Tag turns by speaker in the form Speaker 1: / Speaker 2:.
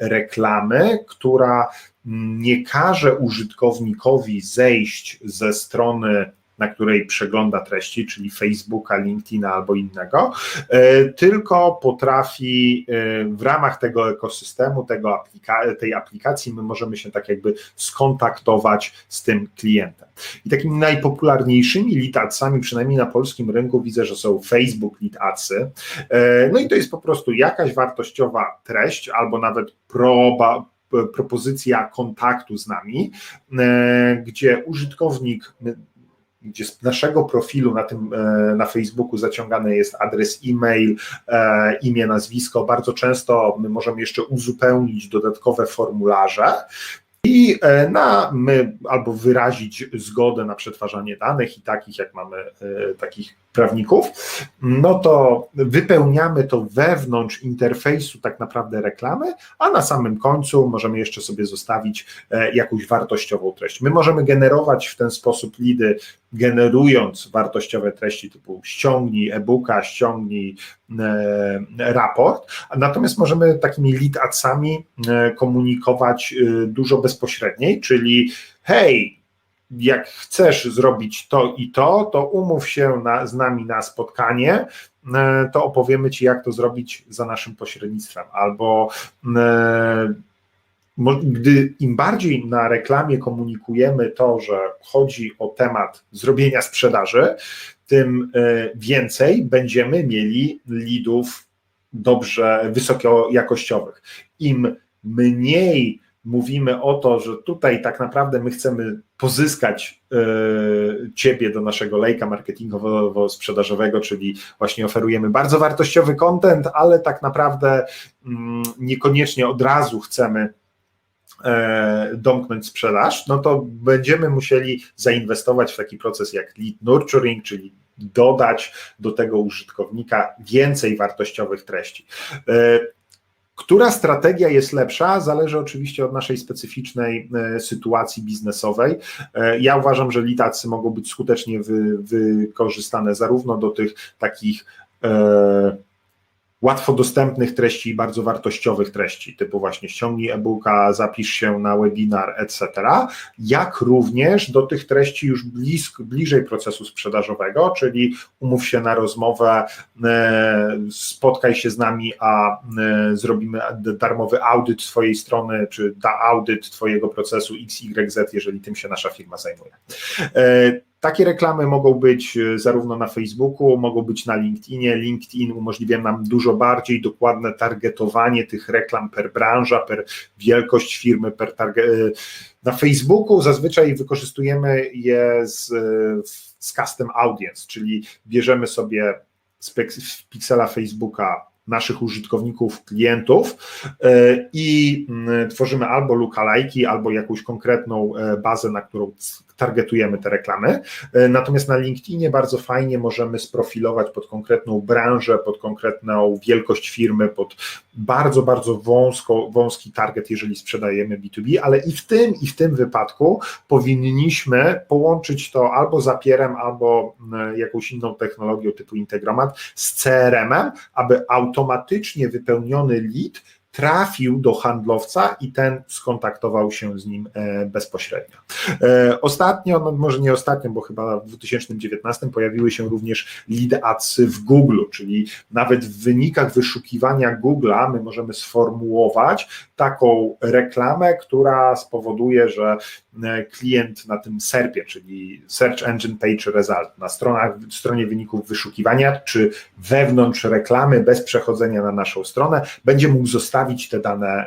Speaker 1: reklamy, która nie każe użytkownikowi zejść ze strony na której przegląda treści, czyli Facebooka, LinkedIna albo innego, e, tylko potrafi e, w ramach tego ekosystemu, tego aplika tej aplikacji, my możemy się tak jakby skontaktować z tym klientem. I takimi najpopularniejszymi lead adsami, przynajmniej na polskim rynku, widzę, że są Facebook adsy. E, no i to jest po prostu jakaś wartościowa treść albo nawet proba, propozycja kontaktu z nami, gdzie użytkownik gdzie z naszego profilu na tym e, na Facebooku zaciągany jest adres e-mail, e, imię, nazwisko. Bardzo często my możemy jeszcze uzupełnić dodatkowe formularze. I e, na my albo wyrazić zgodę na przetwarzanie danych i takich, jak mamy takich prawników, no to wypełniamy to wewnątrz interfejsu tak naprawdę reklamy, a na samym końcu możemy jeszcze sobie zostawić e, jakąś wartościową treść. My możemy generować w ten sposób lidy, generując wartościowe treści typu ściągnij e-booka, ściągnij e, raport, natomiast możemy takimi lead adsami e, komunikować dużo bezpośredniej, czyli hej, jak chcesz zrobić to i to, to umów się na, z nami na spotkanie, e, to opowiemy Ci, jak to zrobić za naszym pośrednictwem. Albo e, gdy im bardziej na reklamie komunikujemy to, że chodzi o temat zrobienia sprzedaży, tym e, więcej będziemy mieli lidów dobrze wysokojakościowych. Im mniej mówimy o to, że tutaj tak naprawdę my chcemy pozyskać y, ciebie do naszego lejka marketingowo-sprzedażowego, czyli właśnie oferujemy bardzo wartościowy content, ale tak naprawdę y, niekoniecznie od razu chcemy e, domknąć sprzedaż, no to będziemy musieli zainwestować w taki proces jak lead nurturing, czyli dodać do tego użytkownika więcej wartościowych treści. Która strategia jest lepsza, zależy oczywiście od naszej specyficznej e, sytuacji biznesowej. E, ja uważam, że litacy mogą być skutecznie wy, wykorzystane zarówno do tych takich e, łatwo dostępnych treści i bardzo wartościowych treści, typu właśnie ściągnij e-booka, zapisz się na webinar, etc., jak również do tych treści już blisk, bliżej procesu sprzedażowego, czyli umów się na rozmowę, e, spotkaj się z nami, a e, zrobimy darmowy audyt swojej strony, czy da audyt Twojego procesu XYZ, jeżeli tym się nasza firma zajmuje. E, takie reklamy mogą być e, zarówno na Facebooku, mogą być na LinkedInie. LinkedIn umożliwia nam dużo bardziej dokładne targetowanie tych reklam per branża, per wielkość firmy, per target. E, na Facebooku zazwyczaj wykorzystujemy je z, z custom audience, czyli bierzemy sobie z piksela Facebooka naszych użytkowników, klientów e, i mm, tworzymy albo lookalike'i, albo jakąś konkretną bazę, na którą targetujemy te reklamy. E, natomiast na LinkedInie bardzo fajnie możemy sprofilować pod konkretną branżę, pod konkretną wielkość firmy, pod bardzo, bardzo wąsko, wąski target, jeżeli sprzedajemy B2B, ale i w tym, i w tym wypadku powinniśmy połączyć to albo zapierem, albo e, jakąś inną technologią typu Integromat z CRM-em, aby automatycznie wypełniony lead trafił do handlowca i ten skontaktował się z nim e, bezpośrednio. E, ostatnio, no może nie ostatnio, bo chyba w 2019 pojawiły się również lead w Google, czyli nawet w wynikach wyszukiwania Google'a my możemy sformułować taką reklamę, która spowoduje, że klient na tym SERPie, czyli Search Engine Page Result, na stronach, stronie wyników wyszukiwania, czy wewnątrz reklamy, bez przechodzenia na naszą stronę, będzie mógł zostawić te dane